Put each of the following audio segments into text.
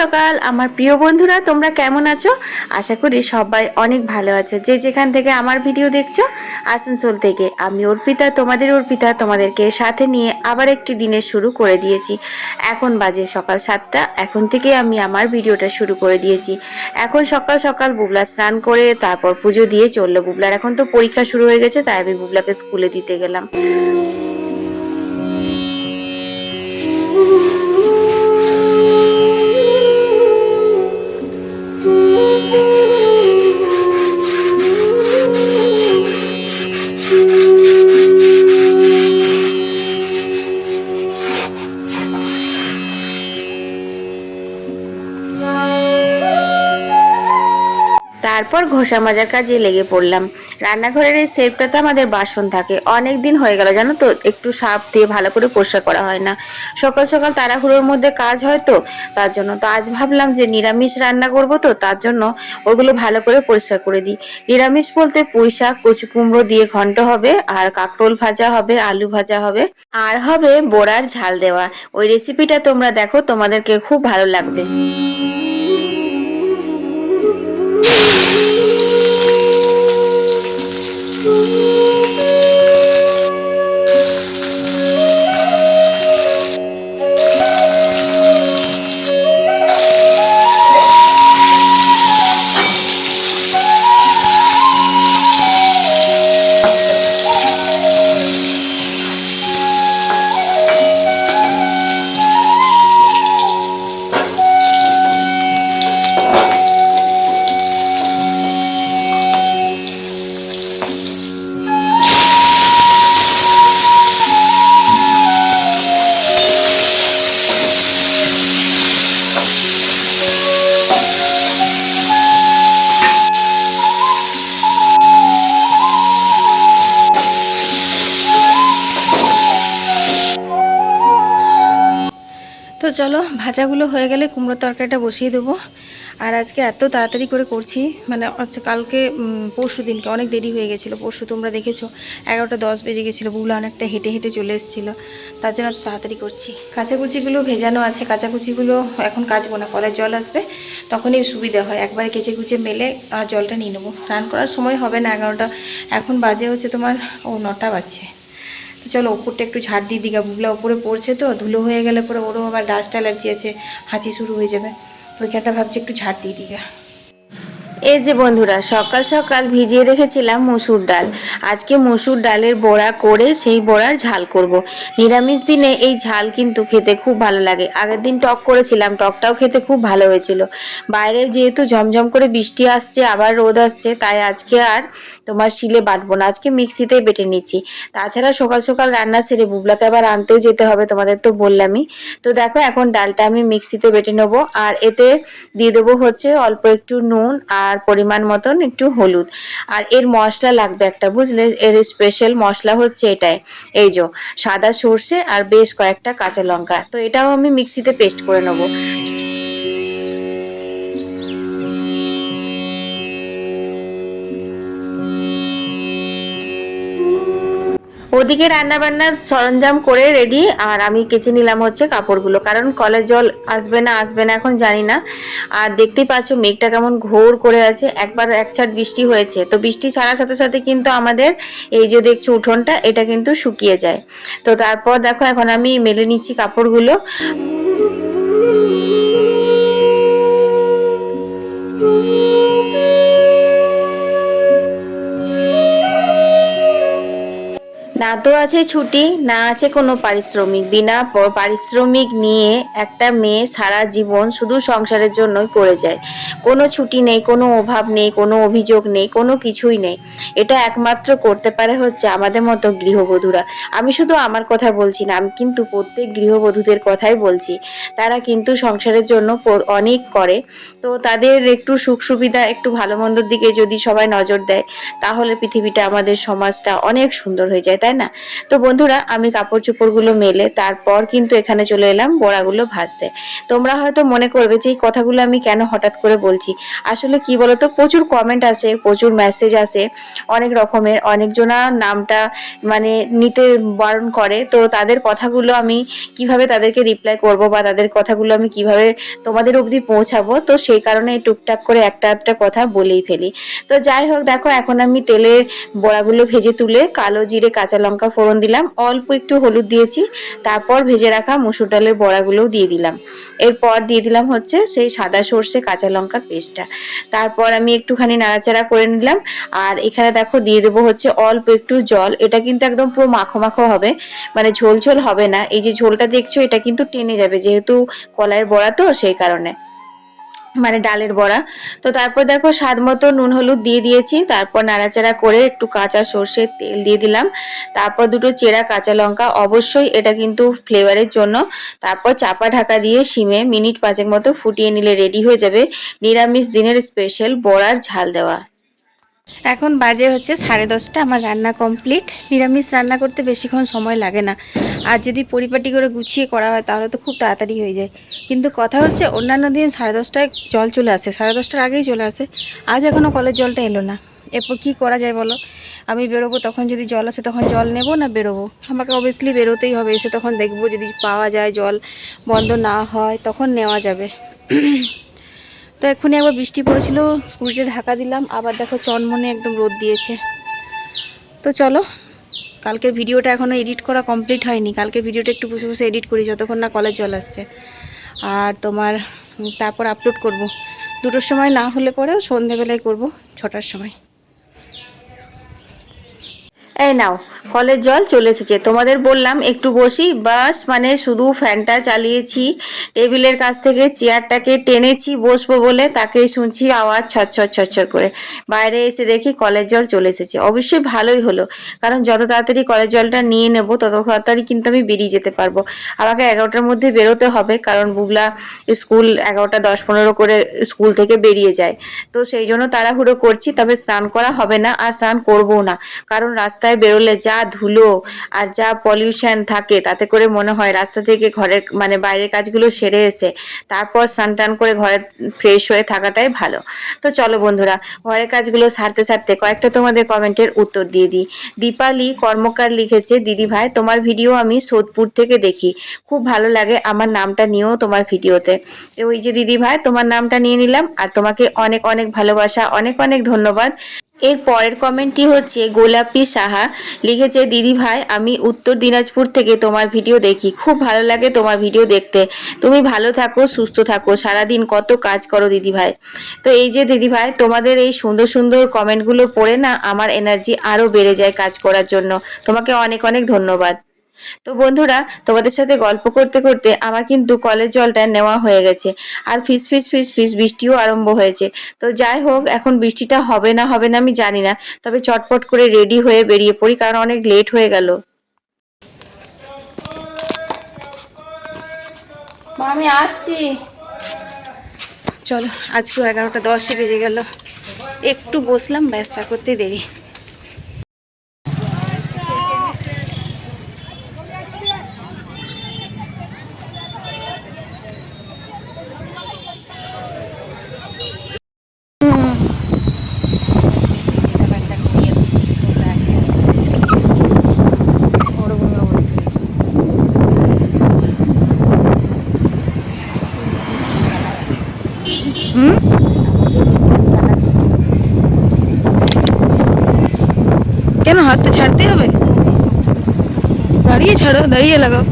সকাল। আমার প্রিয় বন্ধুরা, তোমরা কেমন আছো? আশা করি সবাই অনেক ভালো আছো। যে যেখান থেকে আমার ভিডিও দেখছ, আসানসোল থেকে। আমি অর্পিতা, তোমাদের অর্পিতা, তোমাদেরকে সাথে নিয়ে আবার একটি দিনের শুরু করে দিয়েছি। এখন বাজে সকাল সাতটা। এখন থেকে আমি আমার ভিডিওটা শুরু করে দিয়েছি। এখন সকাল সকাল বুবলা স্নান করে তারপর পুজো দিয়ে চলল বুবলার। এখন তো পরীক্ষা শুরু হয়ে গেছে, তাই আমি বুবলাকে স্কুলে দিতে গেলাম। তারপর ঘষা মাজার কাজে লেগে পড়লাম। রান্নাঘরের এই সেফটাতে আমাদের বাসন থাকে। অনেক দিন হয়ে গেল, জানো তো? একটু সাপ দিয়ে ভালো করে পরিষ্কার করা হয় না। সকাল সকাল তাড়াহুড়োর মধ্যে কাজ হয় তো? তার জন্য তো আজ ভাবলাম যে নিরামিষ রান্না করব তো? তার জন্য ওগুলো ভালো করে পরিষ্কার করে দিই। নিরামিষ বলতে পুঁই শাক, কচু কুমড়ো দিয়ে ঘন্ট হবে, আর কাকরোল ভাজা হবে, আলু ভাজা হবে, আর হবে বড়ার ঝাল দেওয়া। ওই রেসিপিটা তোমরা দেখো, তোমাদেরকে খুব ভালো লাগবে। চলো, ভাজাগুলো হয়ে গেলে কুমড়োর তরকারিটা বসিয়ে দেবো। আর আজকে এত তাড়াতাড়ি করে করছি মানে হচ্ছে কালকে পরশু দিনকে, অনেক দেরি হয়ে গেছিল, পরশু তোমরা দেখেছ, এগারোটা দশ বেজে গেছিল বুগুলো অনেকটা হেঁটে হেঁটে চলে এসেছিল, তার জন্য এত তাড়াতাড়ি করছি। কাঁচাকুচিগুলো ভেজানো আছে, কাঁচাকুচিগুলো এখন কাচবো না, কলের জল আসবে, তখনই সুবিধা হয়, একবারে কেচে কুচে মেলে আর জলটা নিয়ে নেব। স্নান করার সময় হবে না এগারোটা, এখন বাজে হচ্ছে তোমার, ও নটা বাজছে। তো চলো ওপরটা একটু ঝাড় দিয়ে দিঘা বুগলা ওপরে পড়ছে তো, ধুলো হয়ে গেলে পরে ওরও আবার ডাস্ট অ্যালার্জি আছে, হাঁচি শুরু হয়ে যাবে। ওইখানটা ভাবছি একটু ঝাড় দিয়ে দিঘা এই যে বন্ধুরা, সকাল সকাল ভিজিয়ে রেখেছিলাম মুসুর ডাল। আজকে মুসুর ডালের বড়া করে সেই বড়ার ঝাল করব। নিরামিষ দিনে এই ঝাল কিন্তু খেতে খুব ভালো লাগে। আগের দিন টক করেছিলাম, টকটাও খেতে খুব ভালো হয়েছিল। বাইরে যেহেতু ঝমঝম করে বৃষ্টি আসছে, আবার রোদ আসছে, তাই আজকে আর তোমার শিলে বাটবো না। আজকে মিক্সিতেই বেটে নিচ্ছি। তাছাড়া সকাল সকাল রান্না সেরে বুবলাকে আবার আনতেও যেতে হবে, তোমাদের তো বললামই। তো দেখো, এখন ডালটা আমি মিক্সিতে বেটে নেব। আর এতে দিয়ে দেবো হচ্ছে অল্প একটু নুন আর আর পরিমাণ মতন একটু হলুদ। আর এর মশলা লাগবে একটা, বুঝলে? এর স্পেশাল মশলা হচ্ছে এটাই। এই যে, সাদা সর্ষে আর বেশ কয়েকটা কাঁচা লঙ্কা। তো এটাও আমি মিক্সিতে পেস্ট করে নেব। ওদিকে রান্না বান্নার সরঞ্জাম করে রেডি আর আমি কেচে নিলাম হচ্ছে কাপড়গুলো। কারণ কলের জল আসবে না আসবে না এখন জানি না। আর দেখতেই পাচ্ছ মেঘটা কেমন ঘোর করে আছে। একবার এক ছাড় বৃষ্টি হয়েছে। তো বৃষ্টি ছাড়ার সাথে সাথে কিন্তু আমাদের এই যে দেখছ উঠোনটা, এটা কিন্তু শুকিয়ে যায়। তো তারপর দেখো এখন আমি মেলে নিচ্ছি কাপড়গুলো। না তো আছে ছুটি, না আছে কোনো পারিশ্রমিক। বিনা পারিশ্রমিক নিয়ে একটা মেয়ে সারা জীবন শুধু সংসারের জন্যই করে যায়। কোনো ছুটি নেই, কোনো অভাব নেই, কোনো অভিযোগ নেই, কোনো কিছুই নেই। এটা একমাত্র করতে পারে হচ্ছে আমাদের মতো গৃহবধূরা। আমি শুধু আমার কথা বলছি না, আমি কিন্তু প্রত্যেক গৃহবধূদের কথাই বলছি। তারা কিন্তু সংসারের জন্য অনেক করে। তো তাদের একটু সুখ সুবিধা, একটু ভালো মন্দর দিকে যদি সবাই নজর দেয়, তাহলে পৃথিবীটা, আমাদের সমাজটা অনেক সুন্দর হয়ে যায়। তাই না না। তো বন্ধুরা, আমি কাপড় চোপড়গুলো মেলে তারপর কিন্তু এখানে চলে এলাম বড়াগুলো ভাজতে। তোমরা হয়তো মনে করবে যে এই কথাগুলো আমি কেন হঠাৎ করে বলছি? আসলে কি বলতো, প্রচুর কমেন্ট আসে, প্রচুর মেসেজ আসে, অনেক রকমের, অনেকজনা নামটা মানে নিতে বারণ করে। তো তাদের কথাগুলো আমি কীভাবে তাদেরকে রিপ্লাই করব বা তাদের কথাগুলো আমি কীভাবে তোমাদের অবধি পৌঁছাবো? তো সেই কারণে টুকটাক করে একটা একটা কথা বলেই ফেলি। তো যাই হোক, দেখো, এখন আমি তেলের বড়াগুলো ভেজে তুলে কালো জিরে, কাঁচা লঙ্কা ফোড়ন দিলাম, অল্প একটু হলুদ দিয়েছি, তারপর ভেজে রাখা মুসুর ডালের বড়াগুলোও দিয়ে দিলাম। এরপর দিয়ে দিলাম হচ্ছে সেই সাদা সর্ষে কাঁচা লঙ্কার পেস্টটা। তারপর আমি একটুখানি নাড়াচাড়া করে নিলাম, আর এখানে দেখো দিয়ে দেবো হচ্ছে অল্প একটু জল। এটা কিন্তু একদম পুরো মাখো মাখো হবে মানে ঝোল ঝোল হবে না। এই যে ঝোলটা দেখছ, এটা কিন্তু টেনে যাবে যেহেতু কলাইয়ের বড়া তো সেই কারণে। মানে ডালের বড়া। তো তারপর দেখো স্বাদ মতো নুন, হলুদ দিয়ে দিয়েছি। তারপর নাড়াচাড়া করে একটু কাঁচা সর্ষের তেল দিয়ে দিলাম। তারপর দুটো চেরা কাঁচা লঙ্কা। অবশ্যই এটা কিন্তু ফ্লেভারের জন্য। তারপর চাপা ঢাকা দিয়ে শিমে মিনিট পাঁচেক মতো ফুটিয়ে নিলে রেডি হয়ে যাবে। নিরামিষ দিনের স্পেশাল বড়ার ঝাল দেওয়া। এখন বাজে হচ্ছে সাড়ে দশটা, আমার রান্না কমপ্লিট নিরামিষ রান্না করতে বেশিক্ষণ সময় লাগে না। আর যদি পরিপাটি করে গুছিয়ে করা হয়, তাহলে তো খুব তাড়াতাড়ি হয়ে যায়। কিন্তু কথা হচ্ছে, অন্যান্য দিন সাড়ে দশটায় জল চলে আসে। সাড়ে দশটার আগেই চলে আসে। আজ এখনও কলের জলটা এলো না। এরপর কী করা যায় বলো? আমি বেরোবো তখন যদি জল আসে, তখন জল নেব না বেরোবো? আমাকে অবভিয়াসলি বেরোতেই হবে। এসে তখন দেখব যদি পাওয়া যায় জল, বন্ধ না হয়, তখন নেওয়া যাবে। তো এক্ষুনি একবার বৃষ্টি পড়েছিল স্কুলটা ঢাকা দিলাম, আবার দেখো চনমনে একদম রোদ দিয়েছে। তো চলো, কালকের ভিডিওটা এখনও এডিট করা কমপ্লিট হয়নি কালকে ভিডিওটা একটু বসে বসে এডিট করি, যতক্ষণ না কলেজ জল আসছে। আর তোমার তারপর আপলোড করব। দুটোর সময় না হলে পরেও সন্ধেবেলায় করব, ছটার সময়। এই নাও, কলের জল চলে এসেছে। তোমাদের বললাম একটু বসি, বাস মানে শুধু ফ্যানটা চালিয়েছি, টেবিলের কাছ থেকে চেয়ারটাকে টেনেছি, বসবো বলে তাকেই শুনছি আওয়াজ ছচ্ছর ছচ্ছর করে। বাইরে এসে দেখি কলের জল চলে এসেছে। অবশ্যই ভালোই হলো, কারণ যত তাড়াতাড়ি কলের জলটা নিয়ে নেব, তত তাড়াতাড়ি কিন্তু আমি বেরিয়ে যেতে পারব। আমাকে এগারোটার মধ্যে বেরোতে হবে, কারণ বুবলা স্কুল এগারোটা দশ পনেরো করে স্কুল থেকে বেরিয়ে যায়। তো সেই জন্য তাড়াহুড়ো করছি, তবে স্নান করা হবে না, আর স্নান করব না। কারণ রাস্তায় বেরোলে যা ধুলো আর যা পলিউশন থাকে, তাতে করে মনে হয় রাস্তা থেকে ঘরের মানে বাইরের কাজগুলো সেরে এসে তারপর স্নান টান করে ঘরে ফ্রেশ হয়ে থাকাটাই ভালো। তো চলো বন্ধুরা, ঘরের কাজগুলো সারতে সারতে কয়েকটা তোমাদের কমেন্টের উত্তর দিয়ে দিই। দীপালি কর্মকার লিখেছে, দিদি ভাই, তোমার ভিডিও আমি সোদপুর থেকে দেখি। খুব ভালো লাগে আমার নামটা নিয়েও তোমার ভিডিওতে। ওই যে, দিদি ভাই, তোমার নামটা নিয়ে নিলাম আর তোমাকে অনেক অনেক ভালোবাসা, অনেক অনেক ধন্যবাদ। এর পরের কমেন্টটি হচ্ছে, গোলাপি সাহা লিখেছে, দিদি ভাই, আমি উত্তর দিনাজপুর থেকে তোমার ভিডিও দেখি। খুব ভালো লাগে তোমার ভিডিও দেখতে। তুমি ভালো থাকো, সুস্থ থাকো। সারাদিন কত কাজ করো দিদি ভাই। তো এই যে দিদি ভাই, তোমাদের এই সুন্দর সুন্দর কমেন্টগুলো পড়ে না, আমার এনার্জি আরও বেড়ে যায় কাজ করার জন্য। তোমাকে অনেক অনেক ধন্যবাদ। তো বন্ধুরা, তোমাদের সাথে গল্প করতে করতে আমার কিন্তু কলের জলটা নেওয়া হয়ে গেছে। আর ফিস ফিস ফিস ফিস বৃষ্টিও আরম্ভ হয়েছে। তো যাই হোক, এখন বৃষ্টিটা হবে না হবে না আমি জানি না। তবে চটপট করে রেডি হয়ে বেরিয়ে পড়ি, কারণ অনেক লেট হয়ে গেল। আমি আসছি। চলো, আজকেও এগারোটা দশে বেজে গেল। একটু বসলাম ব্যস্তা করতে দেরি। কেন তো ছাড়তে হবে? দাঁড়িয়ে ছাড়ো দাঁড়িয়ে লাগাও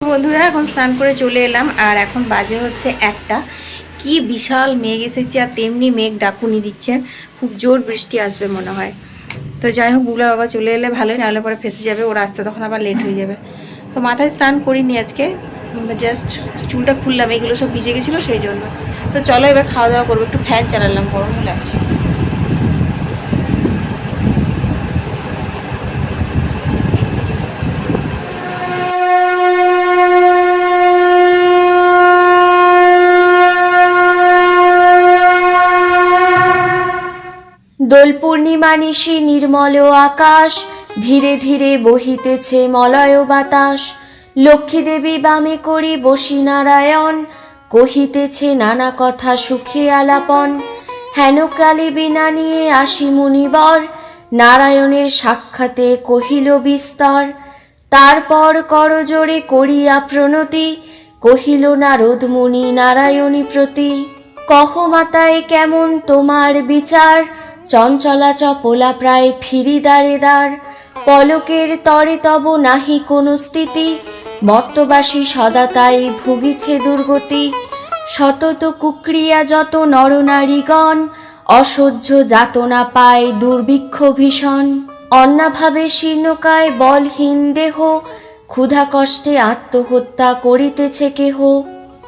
বন্ধুরা এখন স্নান করে চলে এলাম, আর এখন বাজে হচ্ছে একটা। কি বিশাল মেঘ এসেছে, আর তেমনি মেঘ ডাকুনি দিচ্ছে। খুব জোর বৃষ্টি আসবে মনে হয়। তো যাই হোক বুগলা বাবা চলে এলে ভালোই, নাহলে পরে ফেসে যাবে, ওর আসতে তখন আবার লেট হয়ে যাবে। তো মাথায় স্নান করিনি আজকে জাস্ট চুলটা খুললাম, এগুলো সব ভিজে গেছিল সেই জন্য। তো চলো এবার খাওয়া দাওয়া করব, একটু ফ্যান চালালাম, গরমও লাগছে। পূর্ণিমা নির্মল আকাশ, ধীরে ধীরে বহিতেছে মলয় বাতাস। লক্ষ্মী দেবী বামে করি বসি নারায়ণ, কহিতেছে নানা কথা সুখে আলাপন। হেন কালে বিনা নিয়ে আসি মুনিবর, নারায়ণের সাক্ষাতে কহিল বিস্তর। তারপর করজোড়ে করিয়া প্রণতি, কহিল নারদ মুনি নারায়ণী প্রতি। কহ মাতায় কেমন তোমার বিচার? চঞ্চলা চপলা প্রায় ফিরি দাঁড়ে দাঁড় পলকের তরে তব নাহি কোনো স্থিতি মর্তবাসী সদা তাই ভুগিছে দুর্গতি। শতত কুক্রিয়া যত নরনারীগণ অসহ্য যাতনা পায় দুর্ভিক্ষ ভীষণ। অন্নাভাবে শীর্ণকায় বলহীন দেহ, ক্ষুধা কষ্টে আত্মহত্যা করিতেছে কেহ।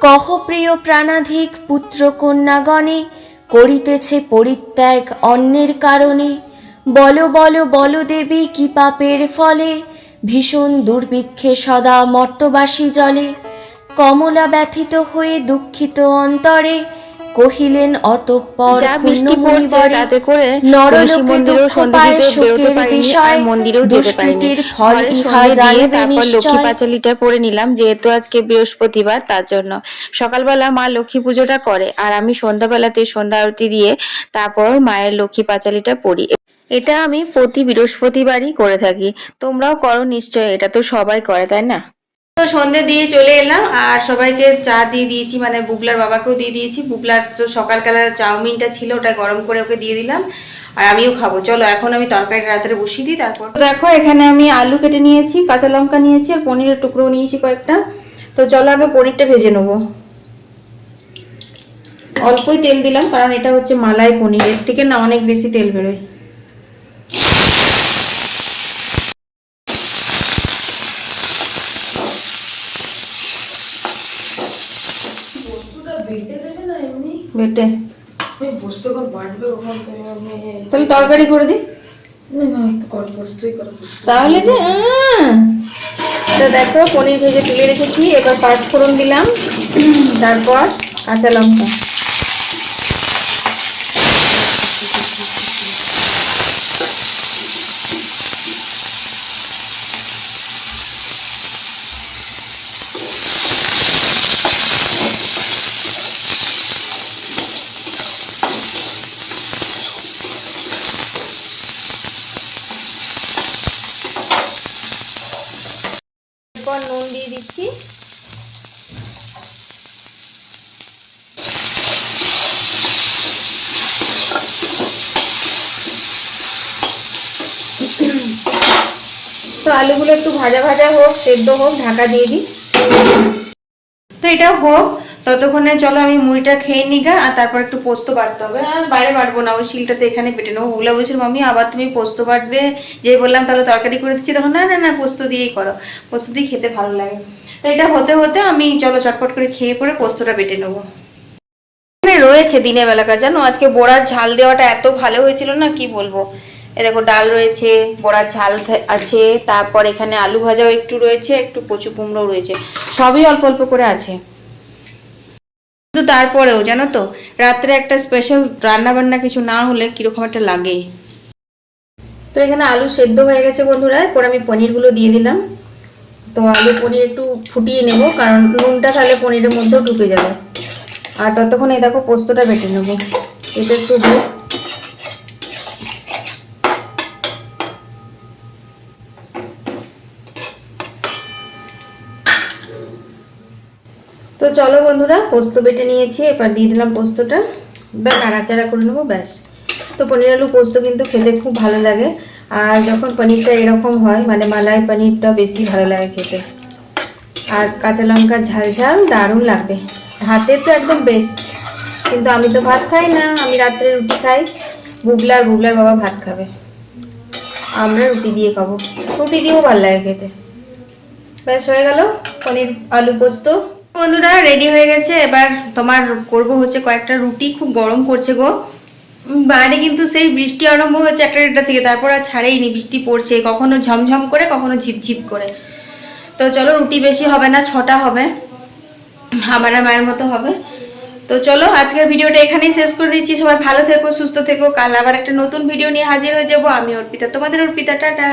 কহ প্রিয় প্রাণাধিক পুত্র কন্যাগণে করিতেছে পরিত্যাগ অন্যের কারণে। বল বল বল দেবী, কি পাপের ফলে? ভীষণ দুর্ভিক্ষে সদা মর্তবাসী জলে। কমলা ব্যথিত হয়ে দুঃখিত অন্তরে কহিলেন অতঃপর যা বৃষ্টি পড়ছে তাতে করে নরলোকে মন্দিরেও দুঃখ দিতে বেরোতে শোকের পারিনি আর বিষয়, মন্দিরেও যেতে পারিনি। ফল ইহা তারপর লক্ষ্মী পাঁচালিটা পরে নিলাম যেহেতু আজকে বৃহস্পতিবার তার জন্য। সকালবেলা মা লক্ষ্মী পুজোটা করে আর আমি সন্ধ্যাবেলাতে সন্ধ্যা আরতি দিয়ে তারপর মায়ের লক্ষ্মী পাঁচালিটা পড়ি। এটা আমি প্রতি বৃহস্পতিবারই করে থাকি। তোমরাও করো নিশ্চয় এটা তো সবাই করে তাই না? তো সন্ধে দিয়ে চলে এলাম, আর সবাইকে চা দিয়ে দিয়েছি মানে বুবলার বাবাকেও দিয়ে দিয়েছি। বুবলার তো সকালবেলার চাউমিনটা ছিল, ওটা গরম করে ওকে দিয়ে দিলাম, আর আমিও খাব। চলো, এখন আমি তরকারি রাত্রে বসিয়ে দিই, তারপর দেখো, এখানে আমি আলু কেটে নিয়েছি, কাঁচা লঙ্কা নিয়েছি, আর পনিরের টুকরো নিয়েছি কয়েকটা। তো চলো, আগে পনিরটা ভেজে নেব। অল্পই তেল দিলাম, কারণ এটা হচ্ছে মালাই পনির, এর থেকে না অনেক বেশি তেল বেরোয়। বেটে তাহলে তরকারি করে দি। তাহলে যে! দেখো পনির ভেজে তুলে রেখেছি এবার পাঁচ ফোড়ন দিলাম তারপর কাঁচা লঙ্কা এরপর নুন দিয়ে দিচ্ছি তো আলুগুলো একটু ভাজা ভাজা হোক, সেদ্ধ হোক, ঢাকা দিয়ে দিই। তো এটা হোক, ততক্ষণে চলো আমি মুড়িটা খেয়ে নিগা আর তারপর একটু পোস্ত বাড়তে হবে। আর বাইরে বাড়বো না, ওই শিলটাতে এখানে পেটে নেব। ওগুলো বলছিল মামি আবার তুমি পোস্ত বাটবে। যে বললাম তাহলে তরকারি করে দিচ্ছি, তখন না না না, পোস্ত দিয়েই করো। পোস্ত দিয়ে খেতে ভালো লাগে। তো এটা হতে হতে আমি চলো চটপট করে খেয়ে পরে পোস্তটা বেটে নেব। রয়েছে দিনের বেলাকার, জানো? আজকে বড়ার ঝাল দেওয়াটা এত ভালো হয়েছিল না, কি বলব? এ দেখো ডাল রয়েছে, বড়ার ঝাল আছে, তারপর এখানে আলু ভাজাও একটু রয়েছে, একটু কচু কুমড়ো রয়েছে, সবই অল্প অল্প করে আছে। কিন্তু তারপরেও জানো তো, রাত্রে একটা স্পেশাল রান্না বান্না কিছু না হলে কীরকম একটা লাগে। তো এখানে আলু সেদ্ধ হয়ে গেছে বন্ধুরা, এরপর আমি পনিরগুলো দিয়ে দিলাম। তো আলু পনির একটু ফুটিয়ে নেব, কারণ নুনটা তাহলে পনিরের মধ্যেও ঢুকে যাবে। আর ততক্ষণ এই দেখো পোস্তটা বেটে নেব। এটা একটু তো চলো বন্ধুরা, পোস্ত বেটে নিয়েছি, এবার দিয়ে দিলাম পোস্তটা। ব্যাস নাড়াচাড়া করে নেব, ব্যাস। তো পনির আলু পোস্ত কিন্তু খেতে খুব ভালো লাগে। আর যখন পনিরটা এরকম হয় মানে মালাই পনিরটা বেশি ভালো লাগে খেতে। আর কাঁচা লঙ্কার ঝাল ঝাল দারুণ লাগবে। ভাতে তো একদম বেস্ট কিন্তু আমি তো ভাত খাই না, আমি রাত্রে রুটি খাই। বুবলার বুবলার বাবা ভাত খাবে। আমরা রুটি দিয়ে খাব। রুটি দিয়েও ভালো লাগে খেতে। ব্যাস, হয়ে গেল পনির আলু পোস্ত। বন্ধুরা রেডি হয়ে গেছে। এবার তোমার করব হচ্ছে কয়েকটা রুটি। খুব গরম করছে গো। বাইরে কিন্তু সেই বৃষ্টি আরম্ভ হয়েছে একটা একটা থেকে। তারপর আর ছাড়েইনি, বৃষ্টি পড়ছে। কখনো ঝমঝম করে, কখনো ঝিপঝিপ করে। তো চলো, রুটি বেশি হবে না, ছটা হবে। আমার মায়ের মতো হবে। তো চলো, আজকের ভিডিওটা এখানেই শেষ করে দিচ্ছি। সবাই ভালো থেকো, সুস্থ থেকো। কাল আবার একটা নতুন ভিডিও নিয়ে হাজির হয়ে যাব। আমি অর্পিতা, তোমাদের অর্পিতা, টাটা।